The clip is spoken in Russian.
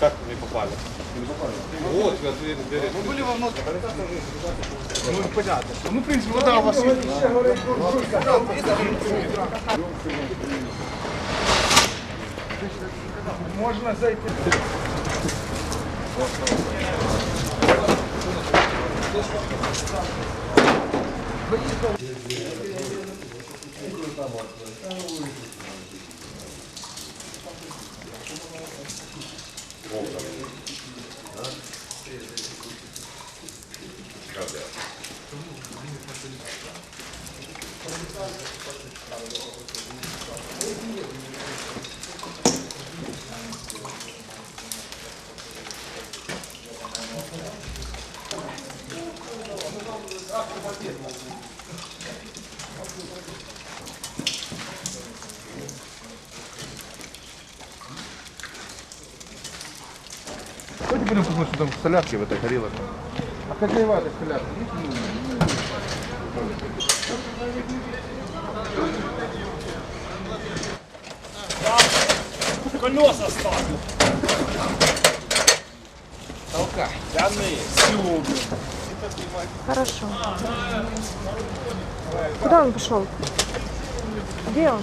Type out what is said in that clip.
Как не попали? Вот. Ну, были во внутрь. Ну, понятно. Ну, в принципе, вода у вас есть. Можно зайти. Gracias. Давайте будем посмотреть, что там в солярке в этой горело. А хозяева этой солярки есть? Колеса ставлю. Толкай. Тяни. Силу. Хорошо. Куда он пошел? Где он?